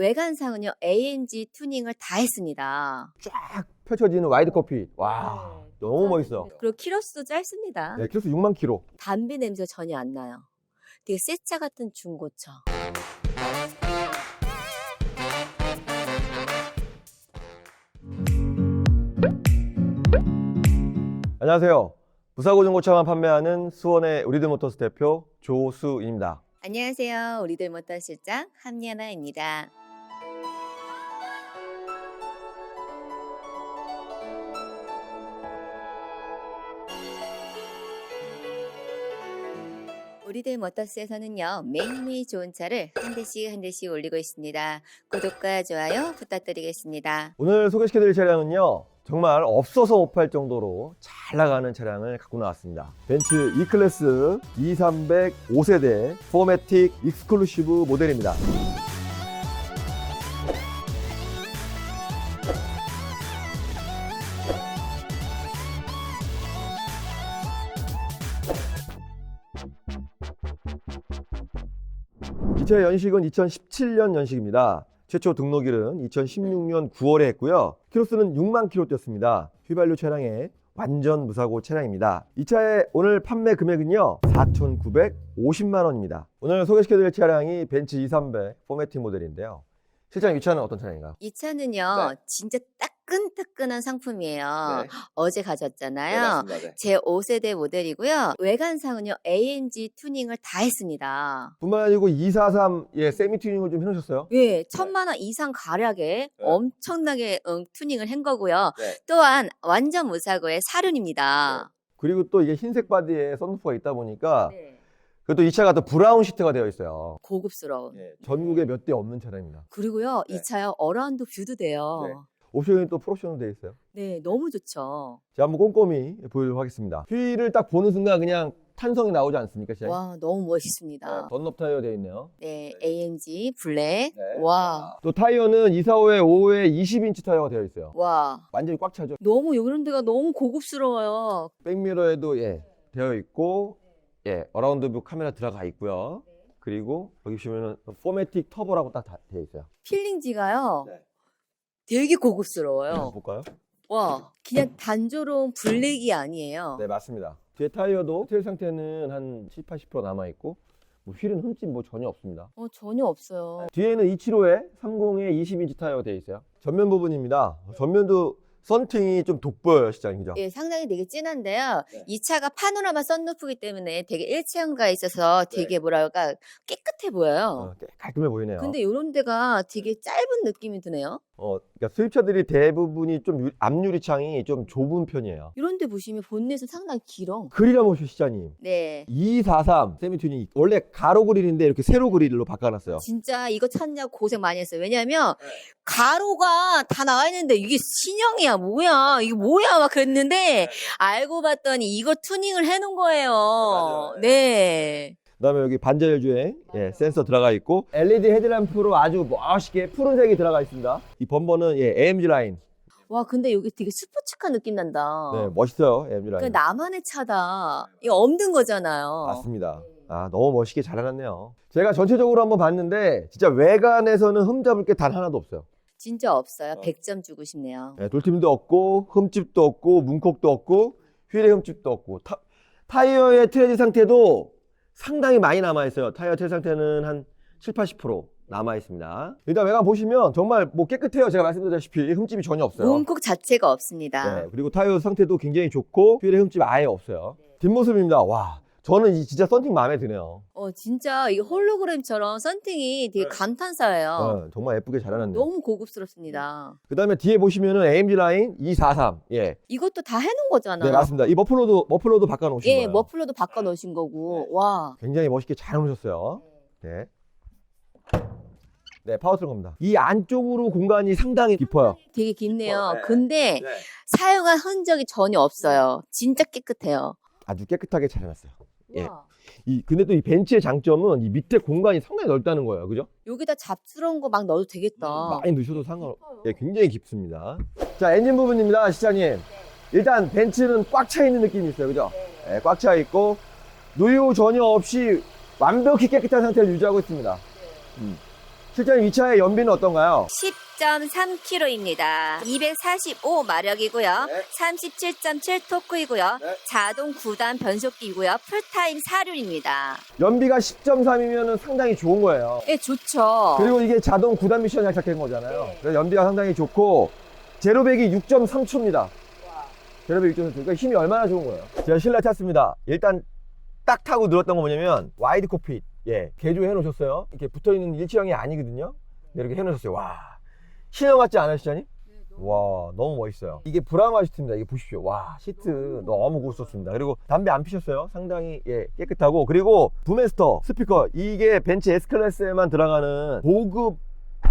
외관상은요 AMG 투닝을 다 했습니다. 쫙 펼쳐지는 와이드 커피. 와, 네. 너무 멋있어. 그리고 키로수도 짧습니다. 네, 키로수 6만 킬로. 담배 냄새 전혀 안 나요. 되게 새차 같은 중고차. 안녕하세요. 무사고 중고차만 판매하는 수원의 우리들 모터스 대표 조수입니다. 안녕하세요. 우리들 모터 실장 함리아나입니다. 우리들 모터스에서는요 매일매일 좋은 차를 한 대씩 한 대씩 올리고 있습니다. 구독과 좋아요 부탁드리겠습니다. 오늘 소개시켜드릴 차량은요. 정말 없어서 못 팔 정도로 잘 나가는 차량을 갖고 나왔습니다. 벤츠 E클래스 2300 5세대 포매틱 익스클루시브 모델입니다. 이 차의 연식은 2017년 연식입니다. 최초 등록일은 2016년 9월에 했고요. 키로수는 6만 킬로 뛰었습니다. 휘발유 차량의 완전 무사고 차량입니다. 이 차의 오늘 판매 금액은요. 4,950만 원입니다. 오늘 소개시켜드릴 차량이 벤츠 230 포매틱 모델인데요. 실장 이 차는 어떤 차량인가요? 이 차는요 네. 진짜 따끈따끈한 상품이에요. 네. 어제 네, 가졌잖아요. 맞습니다. 네. 제 5세대 모델이고요. 외관상은요, AMG 투닝을 다 했습니다. 뿐만 아니고 243의 세미 튜닝을 좀 해놓으셨어요. 예, 천만 원 이상 가략에 엄청나게 응, 투닝을 한 거고요. 네. 또한 완전 무사고의 사륜입니다. 그리고 또 이게 흰색 바디에 썬루프가 있다 보니까 네. 그리고 또이 차가 또 브라운 시트가 되어 있어요. 고급스러운. 네. 전국에 몇 대 없는 차량입니다. 그리고요, 네. 이 차요, 어라운드 뷰도 돼요. 네. 옵션이 또 프로옵션으로 되어 있어요. 네, 너무 좋죠. 자, 한번 꼼꼼히 보여드리도록 하겠습니다. 휠을 딱 보는 순간 그냥 탄성이 나오지 않습니까? 시장에? 와, 너무 멋있습니다. 던럽 타이어 되어 있네요. 네, AMG 블랙. 네. 와, 또 타이어는 245에 5에 20인치 타이어가 되어 있어요. 와. 완전히 꽉 차죠. 너무 이런 데가 너무 고급스러워요. 백미러에도 예, 되어 있고 예, 어라운드 뷰 카메라 들어가 있고요. 그리고 여기 보시면은 포매틱 터보라고 딱 다- 되어 있어요. 필링지가요. 네. 되게 고급스러워요. 볼까요? 와, 그냥 단조로운 블랙이 아니에요. 네, 맞습니다. 뒤에 타이어도 테일 상태는 한 7, 80% 남아 있고 뭐 휠은 흠집 뭐 전혀 없습니다. 어, 전혀 없어요. 뒤에는 275에 30에 20인치 타이어가 되어 있어요. 전면 부분입니다. 전면도 썬팅이 좀 돋보여요, 시장이죠. 예, 상당히 되게 진한데요. 네. 이 차가 파노라마 썬루프기 때문에 되게 일체형가 있어서 되게 뭐랄까 깨끗해 보여요. 어, 깨- 깔끔해 보이네요. 근데 이런 데가 되게 짧은 느낌이 드네요. 어, 그러니까 수입차들이 대부분이 좀 유- 앞유리 창이 좀 좁은 편이에요. 이런 데 보시면 본넷은 상당히 길어. 그릴이라 모셔 시장님. 네. 243 세미튜닝 원래 가로 그릴인데 이렇게 세로 그릴로 바꿔놨어요. 진짜 이거 찾냐고 고생 많이 했어요. 왜냐면 네. 가로가 다 나와 있는데 이게 신형이야 뭐야 이게 뭐야 막 그랬는데 알고 봤더니 이거 투닝을 해놓은 거예요. 맞아요. 네. 그다음에 여기 반자율 주행 예, 센서 들어가 있고 LED 헤드램프로 아주 멋있게 푸른색이 들어가 있습니다. 이 범버는 예, AMG 라인. 와 근데 여기 되게 스포츠카 느낌 난다. 네, 멋있어요. AMG 라인. 그 나만의 차다. 이거 없는 거잖아요. 맞습니다. 아, 너무 멋있게 잘 해놨네요. 제가 전체적으로 한번 봤는데 진짜 외관에서는 흠잡을 게 단 하나도 없어요. 진짜 없어요. 어. 100점 주고 싶네요. 예, 돌팀도 없고 흠집도 없고 문콕도 없고 휠에 흠집도 없고 타, 타이어의 트레지 상태도 상당히 많이 남아 있어요. 타이어 트레지 상태는 한 7, 80% 남아 있습니다. 일단 외관 보시면 정말 뭐 깨끗해요. 제가 말씀드렸다시피 흠집이 전혀 없어요. 문콕 자체가 없습니다. 네, 그리고 타이어 상태도 굉장히 좋고 휠에 흠집 아예 없어요. 뒷모습입니다. 와, 저는 이 진짜 썬팅 마음에 드네요. 어 진짜 이 홀로그램처럼 썬팅이 되게 네. 감탄사예요. 어, 정말 예쁘게 잘 해놨네요. 너무 고급스럽습니다. 그 다음에 뒤에 보시면은 AMG 라인 243. 예. 이것도 다 해놓은 거잖아요. 네, 맞습니다. 이 머플러도, 머플러도 바꿔놓으신 예, 거예요. 머플러도 바꿔 놓으신 거고. 와. 굉장히 멋있게 잘 해놓으셨어요. 네. 네, 파워 트럭 겁니다. 이 안쪽으로 공간이 상당히 깊어요. 되게 깊네요. 어, 네. 근데 네. 사용한 흔적이 전혀 없어요. 진짜 깨끗해요. 아주 깨끗하게 잘 해놨어요. 예. 와. 이, 근데 또 이 벤츠의 장점은 이 밑에 공간이 상당히 넓다는 거예요. 그죠? 여기다 잡스러운 거 막 넣어도 되겠다. 많이 넣으셔도 상관, 예, 굉장히 깊습니다. 자, 엔진 부분입니다, 시장님. 일단 벤츠는 꽉 차 있는 느낌이 있어요. 그죠? 예, 꽉 차 있고, 노유 전혀 없이 완벽히 깨끗한 상태를 유지하고 있습니다. 음. 실장님 이 차의 연비는 어떤가요? 10.3km입니다. 245마력이고요. 네. 37.7 토크이고요. 네. 자동 9단 변속기이고요. 풀타임 사륜입니다. 연비가 10.3이면 상당히 좋은 거예요. 예, 좋죠. 그리고 이게 자동 9단 미션 장착된 거잖아요. 네. 그래서 연비가 상당히 좋고 제로백이 6.3초입니다. 제로백 6.3초. 그러니까 힘이 얼마나 좋은 거예요. 제가 실내 탔습니다. 일단 딱 타고 늘었던 거 뭐냐면 와이드 코핏. 예, 개조해 놓으셨어요. 이렇게 붙어 있는 일체형이 아니거든요. 근데 이렇게 해 놓으셨어요. 와. 신형 같지 않아요, 시장님? 와, 너무 멋있어요. 이게 브라마 시트입니다. 이게 보십시오. 와, 시트 너무 고급스럽습니다. 그리고 담배 안 피셨어요? 상당히 예, 깨끗하고 그리고 부메스터 스피커 이게 벤츠 S클래스에만 들어가는 고급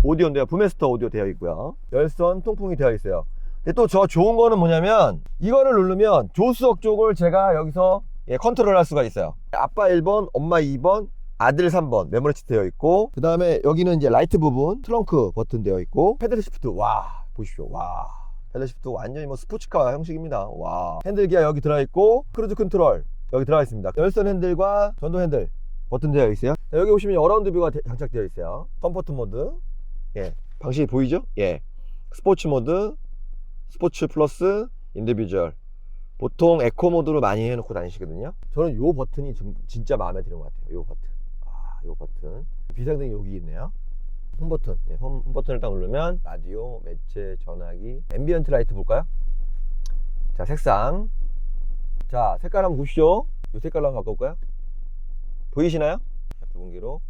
오디오인데요. 부메스터 오디오 되어 있고요. 열선 통풍이 되어 있어요. 근데 또 저 좋은 거는 뭐냐면 이거를 누르면 조수석 쪽을 제가 여기서 예, 컨트롤 할 수가 있어요. 아빠 1번, 엄마 2번, 아들 3번 메모리 치트 되어 있고 그 다음에 여기는 이제 라이트 부분 트렁크 버튼 되어 있고 패들 시프트 와 보십시오. 와 패들 시프트 완전히 뭐 스포츠카 형식입니다. 와 핸들 기어 여기 들어 있고 크루즈 컨트롤 여기 들어가 있습니다. 열선 핸들과 전동 핸들 버튼 되어 있어요. 자, 여기 보시면 어라운드 뷰가 대- 장착되어 있어요. 컴포트 모드. 예 방식이 보이죠? 예. 스포츠 모드 스포츠 플러스 인디비주얼. 보통 에코 모드로 많이 해놓고 다니시거든요. 저는 요 버튼이 좀- 진짜 마음에 드는 것 같아요. 요 버튼. 아, 요 버튼. 비상등이 여기 있네요. 홈 버튼. 네, 홈, 홈 버튼을 딱 누르면 라디오, 매체, 전화기, 앰비언트 라이트 볼까요? 자, 색상. 자, 색깔 한번 보시죠. 이 색깔로 한번 바꿔볼까요? 보이시나요? 자, 붉은기로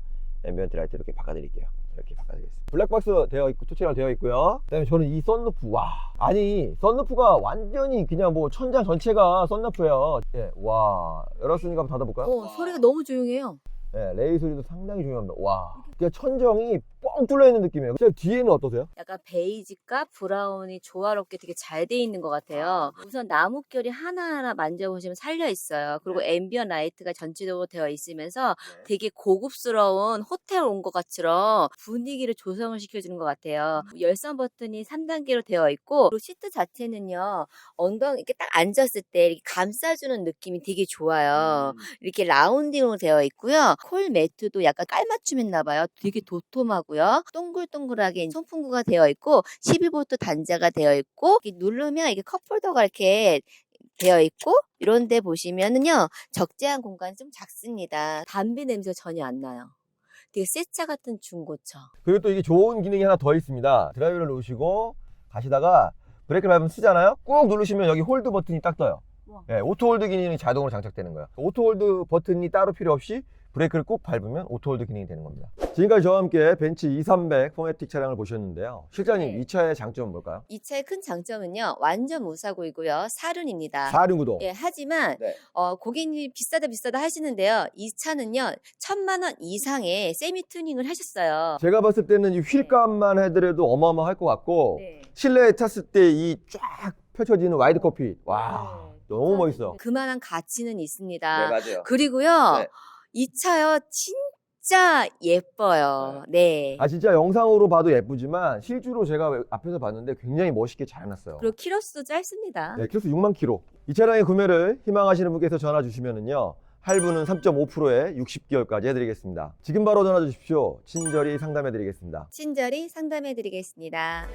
앰비언트 라이트 이렇게 바꿔드릴게요. 이렇게 바꿔드리겠습니다. 블랙박스 되어 있고, 투체널 되어 있고요. 그 다음에 저는 이 썬루프, 와. 아니, 썬루프가 완전히 그냥 뭐 천장 전체가 썬루프예요. 예, 와. 열었으니까 한번 닫아볼까요? 어, 소리가 너무 조용해요. 네, 레이 소리도 상당히 중요합니다. 와. 그냥 천정이 뻥 뚫려 있는 느낌이에요. 제 뒤에는 어떠세요? 약간 베이지과 브라운이 조화롭게 되게 잘 돼 있는 것 같아요. 우선 나뭇결이 하나하나 만져보시면 살려 있어요. 그리고 앰비언 라이트가 전체적으로 되어 있으면서 되게 고급스러운 호텔 온 것 같처럼 분위기를 조성을 시켜주는 것 같아요. 열선 버튼이 3단계로 되어 있고 그리고 시트 자체는요 엉덩이 이렇게 딱 앉았을 때 이렇게 감싸주는 느낌이 되게 좋아요. 이렇게 라운딩으로 되어 있고요. 콜 매트도 약간 깔맞춤 했나 봐요. 되게 도톰하고 요. 동글동글하게 송풍구가 되어 있고 12V 단자가 되어 있고 이렇게 누르면 이게 컵홀더가 이렇게 되어 있고 이런 데 보시면은요. 적재한 공간이 좀 작습니다. 담배 냄새가 전혀 안 나요. 되게 새차 같은 중고차. 그리고 또 이게 좋은 기능이 하나 더 있습니다. 드라이브를 놓으시고 가시다가 브레이크를 밟으면 쓰잖아요? 꾹 누르시면 여기 홀드 버튼이 딱 떠요. 우와. 예, 오토 홀드 기능이 자동으로 장착되는 거예요. 오토 홀드 버튼이 따로 필요 없이 브레이크를 꾹 밟으면 오토 홀드 기능이 되는 겁니다. 지금까지 저와 함께 벤츠 2300 포매틱 차량을 보셨는데요. 실장님, 네. 이 차의 장점은 뭘까요? 이 차의 큰 장점은요. 완전 무사고이고요. 사륜입니다. 4륜구동. 예, 하지만 네. 어, 고객님이 비싸다 비싸다 하시는데요. 이 차는요. 천만 원 이상의 세미 튜닝을 하셨어요. 제가 봤을 때는 이 휠값만 해더라도 어마어마할 것 같고 네. 실내에 탔을 때 이 쫙 펼쳐지는 와이드 커피 와 네. 너무 멋있어. 그만한 가치는 있습니다. 맞아요. 그리고요. 네. 이 차요. 진짜 예뻐요. 네. 아 진짜 영상으로 봐도 예쁘지만 실제로 제가 앞에서 봤는데 굉장히 멋있게 잘 해놨어요. 그리고 키로수도 짧습니다. 네, 키로수 6만 킬로. 이 차량의 구매를 희망하시는 분께서 전화 주시면은요. 할부는 3.5%에 60개월까지 해드리겠습니다. 지금 바로 전화 주십시오. 친절히 상담해드리겠습니다. 친절히 상담해 드리겠습니다.